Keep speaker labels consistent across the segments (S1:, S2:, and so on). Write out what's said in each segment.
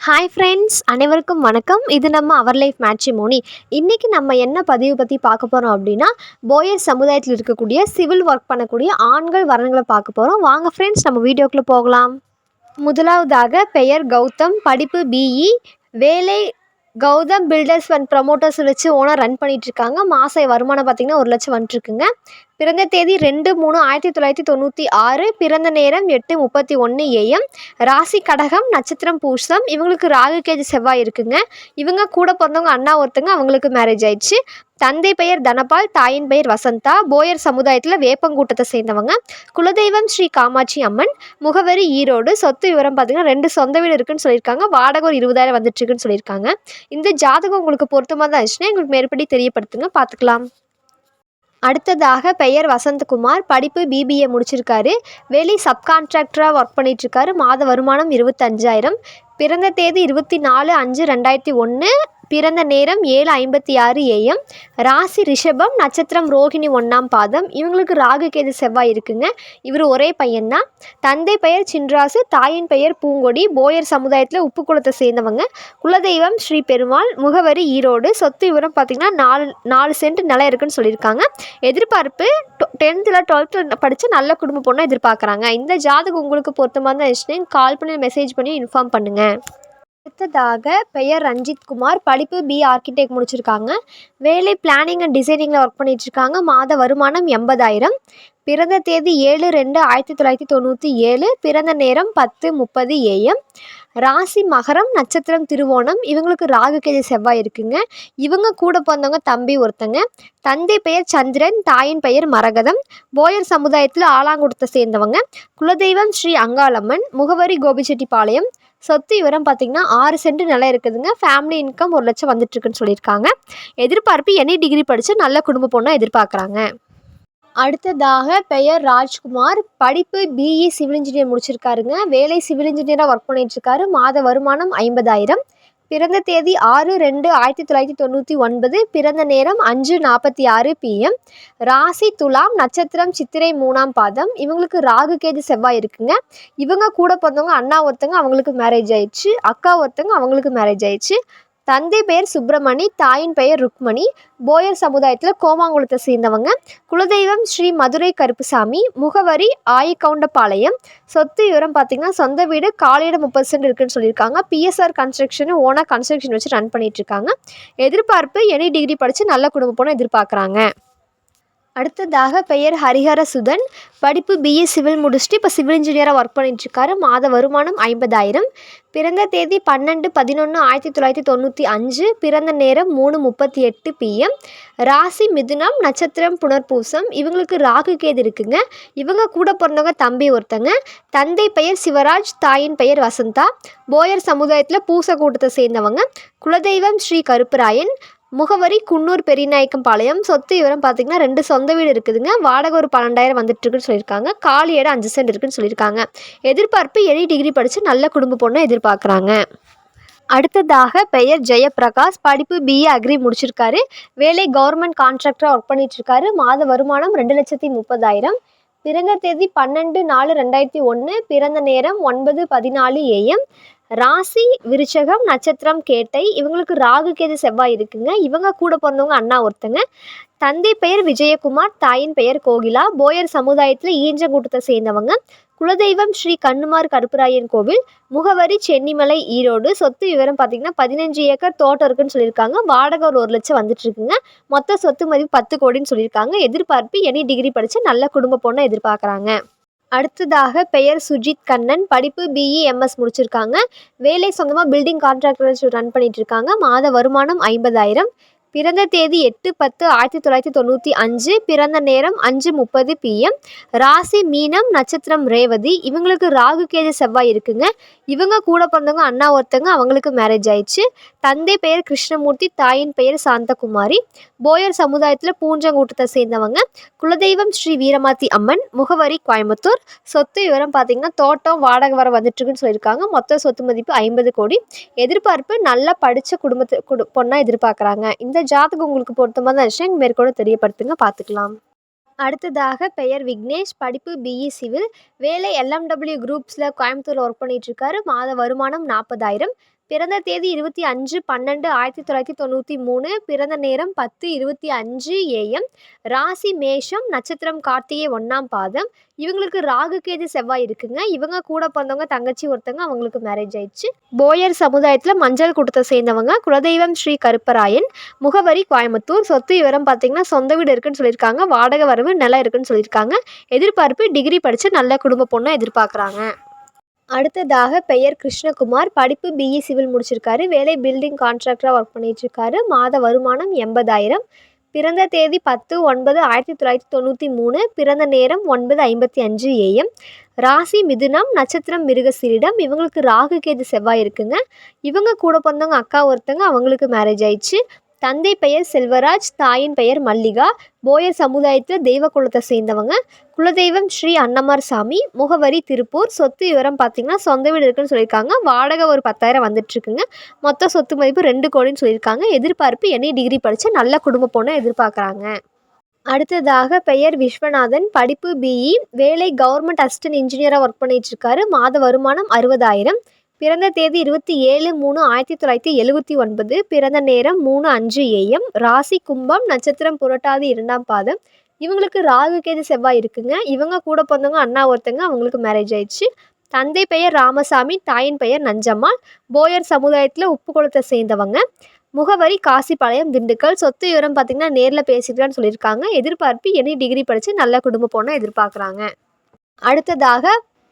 S1: Hi friends அனைவருக்கும் வணக்கம். இது நம்ம அவர் லைஃப் மேட்சி மோனி இன்றைக்கி நம்ம என்ன பதிவு பற்றி பார்க்க போகிறோம் அப்படின்னா போயர் சமுதாயத்தில் இருக்கக்கூடிய சிவில் ஒர்க் பண்ணக்கூடிய ஆண்கள் வரன்களை பார்க்க போகிறோம் வாங்க ஃப்ரெண்ட்ஸ் நம்ம வீடியோக்குள்ளே போகலாம். முதலாவதாக பெயர் கௌதம் படிப்பு பிஇ வேலை கௌதம் பில்டர்ஸ் அண்ட் ப்ரமோட்டர்ஸ் வச்சு ஓனர் ரன் பண்ணிகிட்ருக்காங்க மாத வருமானம் பார்த்திங்கன்னா ஒரு லட்சம் வந்துட்டுருக்குங்க பிறந்த தேதி ரெண்டு மூணு ஆயிரத்தி தொள்ளாயிரத்தி தொண்ணூற்றி ஆறு பிறந்த நேரம் எட்டு முப்பத்தி ஒன்று ஏஎம் ராசி கடகம் நட்சத்திரம் பூசம். இவங்களுக்கு ராகு கேது செவ்வாய் இருக்குங்க. இவங்க கூட பிறந்தவங்க அண்ணா ஒருத்தங்க அவங்களுக்கு மேரேஜ் ஆயிடுச்சு. தந்தை பெயர் தனபால் தாயின் பெயர் வசந்தா. போயர் சமுதாயத்தில் வேப்பங்கூட்டத்தை சேர்ந்தவங்க. குலதெய்வம் ஸ்ரீ காமாட்சி அம்மன். முகவரி ஈரோடு. சொத்து விவரம் பார்த்தீங்கன்னா ரெண்டு சொந்த வீடு இருக்குன்னு சொல்லியிருக்காங்க. வாடகை ஒரு இருபதாயிரம் வந்துட்டு இருக்குன்னு சொல்லியிருக்காங்க. இந்த ஜாதகம் உங்களுக்கு பொருத்தமாக தான் இருந்துச்சுன்னா எங்களுக்கு மேற்படி தெரியப்படுத்துங்க. பார்த்துக்கலாம் அடுத்ததாக பெயர் வசந்தகுமார். படிப்பு பிபிஏ முடிச்சிருக்காரு. வெளி சப்கான்ட்ராக்டராக ஒர்க் பண்ணிகிட்ருக்காரு மாத வருமானம் இருபத்தஞ்சாயிரம். பிறந்த தேதி இருபத்தி நாலு அஞ்சு ரெண்டாயிரத்தி ஒன்று பிறந்த நேரம் ஏழு ஐம்பத்தி ஆறு ஏஎம் ராசி ரிஷபம் நட்சத்திரம் ரோகிணி ஒன்றாம் பாதம். இவங்களுக்கு ராகு கேது செவ்வாய் இருக்குங்க. இவர் ஒரே பையன்தான். தந்தை பெயர் சின்ராசு தாயின் பெயர் பூங்கொடி போயர் சமுதாயத்தில் உப்பு குளத்தை சேர்ந்தவங்க. குலதெய்வம் ஸ்ரீ பெருமாள் முகவரி ஈரோடு. சொத்து விவரம் பார்த்திங்கன்னா நாலு நாலு சென்ட் நிலம் இருக்குன்னு சொல்லியிருக்காங்க. எதிர்பார்ப்பு டென்த்தில் டுவெல்த்தில் படித்து நல்ல குடும்ப பொண்ணை எதிர்பார்க்குறாங்க. இந்த ஜாதகம் உங்களுக்கு பொருத்தமாக தான் இருந்துச்சுன்னு கால் பண்ணி மெசேஜ் பண்ணி இன்ஃபார்ம் பண்ணுங்கள் அடுத்ததாக பெயர் ரஞ்சித் குமார். படிப்பு பி ஆர்கிடெக்ட் முடிச்சிருக்காங்க. வேலை பிளானிங் அண்ட் டிசைனிங்கில் ஒர்க் பண்ணிகிட்ருக்காங்க மாத வருமானம் எண்பதாயிரம். பிறந்த தேதி ஏழு ரெண்டு ஆயிரத்தி தொள்ளாயிரத்தி தொண்ணூற்றி ஏழு. பிறந்த நேரம் பத்து முப்பது ஏஎம் ராசி மகரம் நட்சத்திரம் திருவோணம். இவங்களுக்கு ராகு கேது செவ்வாய் இருக்குங்க. இவங்க கூட பிறந்தவங்க தம்பி ஒருத்தங்க. தந்தை பெயர் சந்திரன் தாயின் பெயர் மரகதம். போயர் சமுதாயத்தில் ஆலாங்குடத்தை சேர்ந்தவங்க. குலதெய்வம் ஸ்ரீ அங்காளம்மன். முகவரி கோபிச்செட்டிப்பாளையம். சொத்து விவரம் பார்த்திங்கன்னா ஆறு சென்ட் நிலம் இருக்குதுங்க. ஃபேமிலி இன்கம் ஒரு லட்சம் வந்துட்டுருக்குன்னு சொல்லியிருக்காங்க. எதிர்பார்ப்பு எனி டிகிரி படித்து நல்ல குடும்ப பொண்ணாக எதிர்பார்க்குறாங்க. அடுத்ததாக பெயர் ராஜ்குமார். படிப்பு பிஇ சிவில் இன்ஜினியர் முடிச்சிருக்காருங்க. வேலை சிவில் இன்ஜினியராக ஒர்க் பண்ணிகிட்ருக்காரு மாத வருமானம் ஐம்பதாயிரம். பிறந்த தேதி ஆறு ரெண்டு ஆயிரத்தி தொள்ளாயிரத்தி தொண்ணூற்றி ஒன்பது பிறந்த நேரம் அஞ்சு நாற்பத்தி ஆறு பிஎம் ராசி துலாம் நட்சத்திரம் சித்திரை மூணாம் பாதம். இவங்களுக்கு ராகு கேது செவ்வாய் இருக்குங்க. இவங்க கூட பிறந்தவங்க அண்ணா ஒருத்தங்க அவங்களுக்கு மேரேஜ் ஆயிடுச்சு. அக்கா ஒருத்தங்க அவங்களுக்கு மேரேஜ் ஆயிடுச்சு. தந்தை பெயர் சுப்பிரமணி தாயின் பெயர் ருக்மணி. போயர் சமுதாயத்தில் கோமாங்குளத்தை சேர்ந்தவங்க. குலதெய்வம் ஸ்ரீ மதுரை கருப்புசாமி. முகவரி ஆயிக்கவுண்டபாளையம் சொத்து விவரம் பார்த்திங்கன்னா சொந்த வீடு காலையிட முப்பது சென்ட் இருக்குன்னு சொல்லியிருக்காங்க. பிஎஸ்ஆர் கன்ஸ்ட்ரக்ஷன் ஓனாக கன்ஸ்ட்ரக்ஷன் வச்சு ரன் பண்ணிகிட்ருக்காங்க எதிர்பார்ப்பு எனி டிகிரி படித்து நல்ல குடும்ப போன எதிர்பார்க்குறாங்க. அடுத்ததாக பெயர் ஹரிஹர சுதன் படிப்பு பிஏ சிவில் முடிச்சுட்டு இப்போ சிவில் இன்ஜினியராக ஒர்க் பண்ணிட்டுருக்காரு. மாத வருமானம் ஐம்பதாயிரம். பிறந்த தேதி பன்னெண்டு பதினொன்று ஆயிரத்தி தொள்ளாயிரத்தி தொண்ணூற்றி அஞ்சு. பிறந்த நேரம் மூணு முப்பத்தி எட்டு பிஎம் ராசி மிதுனம் நட்சத்திரம் புனர்பூசம். இவங்களுக்கு ராகு கேது இருக்குங்க. இவங்க கூட பிறந்தவங்க தம்பி ஒருத்தங்க. தந்தை பெயர் சிவராஜ் தாயின் பெயர் வசந்தா. போயர் சமுதாயத்தில் பூச கூட்டத்தை சேர்ந்தவங்க. குலதெய்வம் ஸ்ரீ கருப்பராயன். முகவரி குன்னூர் பெரியநாயக்கம் பாளையம். சொத்து விவரம் பார்த்தீங்கன்னா ரெண்டு சொந்த வீடு இருக்குதுங்க. வாடகை ஒரு பன்னெண்டாயிரம் வந்துட்டுருக்குன்னு சொல்லியிருக்காங்க. காலி இடம் அஞ்சு சென்ட் இருக்குன்னு சொல்லியிருக்காங்க. எதிர்பார்ப்பு எனி டிகிரி படித்து நல்ல குடும்ப பொண்ணை எதிர்பார்க்குறாங்க. அடுத்ததாக பெயர் ஜெயபிரகாஷ். படிப்பு பிஏ அக்ரி முடிச்சிருக்காரு. வேலை கவர்மெண்ட் கான்ட்ராக்டராக ஒர்க் பண்ணிகிட்ருக்காரு மாத வருமானம் ரெண்டு லட்சத்தி முப்பதாயிரம். பிறந்த தேதி பன்னெண்டு நாலு ரெண்டாயிரத்தி ஒன்று பிறந்த நேரம் ஒன்பது பதினாலு ஏஎம் ராசி விருச்சகம் நட்சத்திரம் கேட்டை இவங்களுக்கு ராகு கேது செவ்வாய் இருக்குங்க. இவங்க கூட பிறந்தவங்க அண்ணா ஒருத்தங்க. தந்தை பெயர் விஜயகுமார் தாயின் பெயர் கோகிலா. போயர் சமுதாயத்தில் ஈஞ்சங்கூட்டத்தை சேர்ந்தவங்க. குலதெய்வம் ஸ்ரீ கண்ணுமார் கருப்பராயன் கோவில் முகவரி சென்னிமலை ஈரோடு. சொத்து விவரம் பார்த்தீங்கன்னா பதினஞ்சு ஏக்கர் தோட்டம் இருக்குன்னு சொல்லியிருக்காங்க. வாடகை ஒரு ஒரு லட்சம் வந்துட்டு இருக்குங்க மொத்த சொத்து மதிப்பு பத்து கோடின்னு சொல்லியிருக்காங்க. எதிர்பார்ப்பு எனி டிகிரி படித்து நல்ல குடும்ப பொண்ணை எதிர்பார்க்குறாங்க. அடுத்ததாக பெயர் சுஜித் கண்ணன். படிப்பு பிஇ எம்எஸ் முடிச்சிருக்காங்க. வேலை சொந்தமாக பில்டிங் கான்ட்ராக்டர் ரன் பண்ணிட்டு இருக்காங்க. மாத வருமானம் ஐம்பதாயிரம். பிறந்த தேதி எட்டு பத்து ஆயிரத்தி தொள்ளாயிரத்தி தொண்ணூற்றி அஞ்சு பிறந்த நேரம் அஞ்சு முப்பது பிஎம் ராசி மீனம் நட்சத்திரம் ரேவதி. இவங்களுக்கு ராகு கேது செவ்வாய் இருக்குங்க. இவங்க கூட பிறந்தவங்க அண்ணா ஒருத்தங்க அவங்களுக்கு மேரேஜ் ஆயிடுச்சு. தந்தை பெயர் கிருஷ்ணமூர்த்தி தாயின் பெயர் சாந்தகுமாரி. போயர் சமுதாயத்தில் பூஞ்சங்கூட்டத்தை சேர்ந்தவங்க. குலதெய்வம் ஸ்ரீ வீரமாத்தி அம்மன் முகவரி கோயம்புத்தூர். சொத்து விவரம் பார்த்தீங்கன்னா தோட்டம் வாடகை வர வந்துட்டுருக்குன்னு சொல்லியிருக்காங்க. மொத்த சொத்து மதிப்பு ஐம்பது கோடி. எதிர்பார்ப்பு நல்லா படித்த குடும்பத்து குடு பொண்ணாக எதிர்பார்க்குறாங்க. இந்த ஜாதகம் உங்களுக்கு பொருத்தமாக தான் விஷயம் மேற்கொண்டு தெரியப்படுத்துங்க. பார்த்துக்கலாம் அடுத்ததாக பெயர் விக்னேஷ் படிப்பு பிஇ சிவில். வேலை எல்எம்டபிள்யூ குரூப்ஸில் கோயம்புத்தூரில் ஒர்க் பண்ணிகிட்ருக்காரு மாத வருமானம் நாற்பதாயிரம் பிறந்த தேதி இருபத்தி அஞ்சு பன்னெண்டு ஆயிரத்தி தொள்ளாயிரத்தி தொண்ணூற்றி மூணு. பிறந்த நேரம் பத்து இருபத்தி அஞ்சு ஏஎம் ராசி மேஷம் நட்சத்திரம் கார்த்திகை ஒன்றாம் பாதம். இவங்களுக்கு ராகு கேது செவ்வாய் இருக்குங்க. இவங்க கூட பிறந்தவங்க தங்கச்சி ஒருத்தங்க அவங்களுக்கு மேரேஜ் ஆயிடுச்சு. போயர் சமுதாயத்தில் மஞ்சள் கூட்டத்தை சேர்ந்தவங்க குலதெய்வம் ஸ்ரீ கருப்பராயன் முகவரி கோயம்புத்தூர். சொத்து விவரம் பார்த்தீங்கன்னா சொந்த வீடு இருக்குன்னு சொல்லியிருக்காங்க. வாடகை வரவு நிலம் இருக்குன்னு சொல்லியிருக்காங்க. எதிர்பார்ப்பு டிகிரி படித்து நல்ல குடும்ப பொண்ணை எதிர்பார்க்குறாங்க. அடுத்ததாக பெயர் கிருஷ்ணகுமார். படிப்பு பிஇ சிவில் முடிச்சிருக்காரு. வேலை பில்டிங் கான்ட்ராக்டராக ஒர்க் பண்ணிட்டு மாத வருமானம் எண்பதாயிரம். பிறந்த தேதி பத்து ஒன்பது ஆயிரத்தி தொள்ளாயிரத்தி தொண்ணூற்றி மூணு. பிறந்த நேரம் ஒன்பது ஐம்பத்தி அஞ்சு ஏஎம் ராசி மிதுனம் நட்சத்திரம் மிருகசீரிடம் இவங்களுக்கு ராகு கேது செவ்வாய் இருக்குங்க. இவங்க கூட பிறந்தவங்க அக்கா ஒருத்தங்க அவங்களுக்கு மேரேஜ் ஆயிடுச்சு. தந்தை பெயர் செல்வராஜ் தாயின் பெயர் மல்லிகா போயர் சமுதாயத்தில் தெய்வ குலத்தை சேர்ந்தவங்க. குலதெய்வம் ஸ்ரீ அன்னமார் சாமி முகவரி திருப்பூர். சொத்து விவரம் பார்த்தீங்கன்னா சொந்த வீடு இருக்குன்னு சொல்லியிருக்காங்க. வாடகை ஒரு பத்தாயிரம் வந்துட்டுருக்குங்க. மொத்த சொத்து மதிப்பு ரெண்டு கோடின்னு சொல்லியிருக்காங்க. எதிர்பார்ப்பு எனி டிகிரி படித்து நல்ல குடும்ப பொண்ணை எதிர்பார்க்குறாங்க. அடுத்ததாக பெயர் விஸ்வநாதன். படிப்பு பிஇ வேலை கவர்மெண்ட் அசிஸ்டன்ட் இன்ஜினியராக ஒர்க் பண்ணிகிட்ருக்காரு இருக்காரு. மாத வருமானம் அறுபதாயிரம். பிறந்த தேதி இருபத்தி ஏழு மூணு ஆயிரத்தி தொள்ளாயிரத்தி எழுபத்தி ஒன்பது பிறந்த நேரம் மூணு அஞ்சு ஏஎம் ராசி கும்பம் நட்சத்திரம் புரட்டாதி இரண்டாம் பாதம். இவங்களுக்கு ராகு கேது செவ்வாய் இருக்குங்க. இவங்க கூட பிறந்தவங்க அண்ணா ஒருத்தங்க அவங்களுக்கு மேரேஜ் ஆயிடுச்சு. தந்தை பெயர் ராமசாமி தாயின் பெயர் நஞ்சம்மாள் போயர் சமுதாயத்தில் உப்பு குளத்தை சேர்ந்தவங்க. முகவரி காசிப்பாளையம் திண்டுக்கல். சொத்து விவரம் பார்த்திங்கன்னா நேரில் பேசிக்கலான்னு சொல்லியிருக்காங்க. எதிர்பார்ப்பு எனி டிகிரி படித்து நல்ல குடும்ப போனால் எதிர்பார்க்குறாங்க. அடுத்ததாக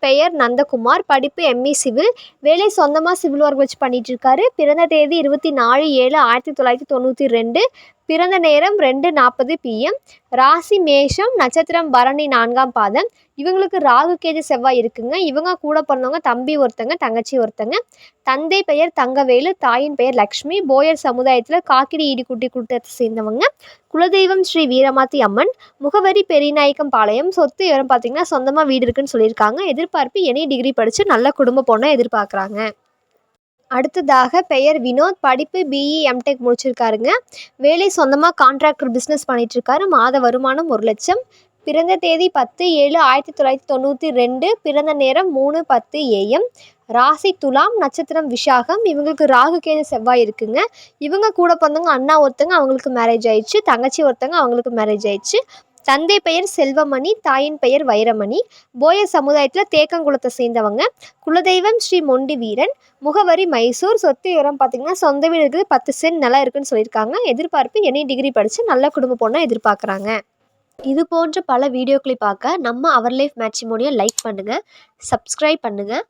S1: பெயர் நந்தகுமார் படிப்பு எம்இ சிவில். வேலை சொந்தமாக சிவில் ஒர்க் வச்சு பண்ணிட்டு இருக்காரு. பிறந்த தேதி இருபத்தி நாலு ஏழு ஆயிரத்தி தொள்ளாயிரத்தி தொண்ணூற்றி ரெண்டு. பிறந்த நேரம் ரெண்டு நாற்பது பிஎம் ராசி மேஷம் நட்சத்திரம் பரணி நான்காம் பாதம். இவங்களுக்கு ராகு கேது செவ்வாய் இருக்குங்க. இவங்க கூட பிறந்தவங்க தம்பி ஒருத்தங்க தங்கச்சி ஒருத்தங்க. தந்தை பெயர் தங்கவேலு தாயின் பெயர் லக்ஷ்மி. போயர் சமுதாயத்தில் காக்கிரி குட்டி கூட்டத்தை சேர்ந்தவங்க. குலதெய்வம் ஸ்ரீ வீரமாத்தி அம்மன். முகவரி பெரியநாயக்கம் பாளையம். சொத்து விவரம் பார்த்தீங்கன்னா சொந்தமாக வீடு இருக்குன்னு சொல்லியிருக்காங்க. எதிர்பார்ப்பு எனி டிகிரி படித்து நல்ல குடும்ப பொண்ணை எதிர்பார்க்குறாங்க. அடுத்ததாக பெயர் வினோத். படிப்பு பிஇ எம்டெக் முடிச்சிருக்காருங்க. வேலை சொந்தமாக கான்ட்ராக்டர் பிஸ்னஸ் பண்ணிகிட்ருக்காரு மாத வருமானம் ஒரு லட்சம். பிறந்த தேதி பத்து ஏழு ஆயிரத்தி தொள்ளாயிரத்தி தொண்ணூற்றி ரெண்டு. பிறந்த நேரம் மூணு பத்து ஏஎம் ராசி துலாம் நட்சத்திரம் விஷாகம். இவங்களுக்கு ராகு கேது செவ்வாய் இருக்குங்க. இவங்க கூட பிறந்தவங்க அண்ணா ஒருத்தங்க அவங்களுக்கு மேரேஜ் ஆயிடுச்சு. தங்கச்சி ஒருத்தங்க அவங்களுக்கு மேரேஜ் ஆயிடுச்சு. தந்தை பெயர் செல்வமணி தாயின் பெயர் வைரமணி. போய சமுதாயத்தில் தேக்கங்குளத்தை சேர்ந்தவங்க. குலதெய்வம் ஸ்ரீ மொண்டி வீரன். முகவரி மைசூர். சொத்து விவரம் பார்த்திங்கன்னா சொந்த வீடு இருக்குது பத்து சென்ட் நிலம் இருக்குன்னு சொல்லியிருக்காங்க. எதிர்பார்ப்பு எனி டிகிரி படித்து நல்ல குடும்ப பொண்ணை எதிர்பார்க்குறாங்க. இது போன்ற பல வீடியோக்களை பார்க்க நம்ம அவர் லைஃப் மேட்ரிமோனியை லைக் பண்ணுங்கள் சப்ஸ்கிரைப் பண்ணுங்கள்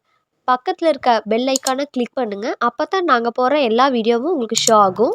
S1: பக்கத்தில் இருக்க பெல் ஐக்கானை கிளிக் பண்ணுங்கள் அப்போ தான் நாங்கள் போகிற எல்லா வீடியோவும் உங்களுக்கு ஷோ ஆகும்.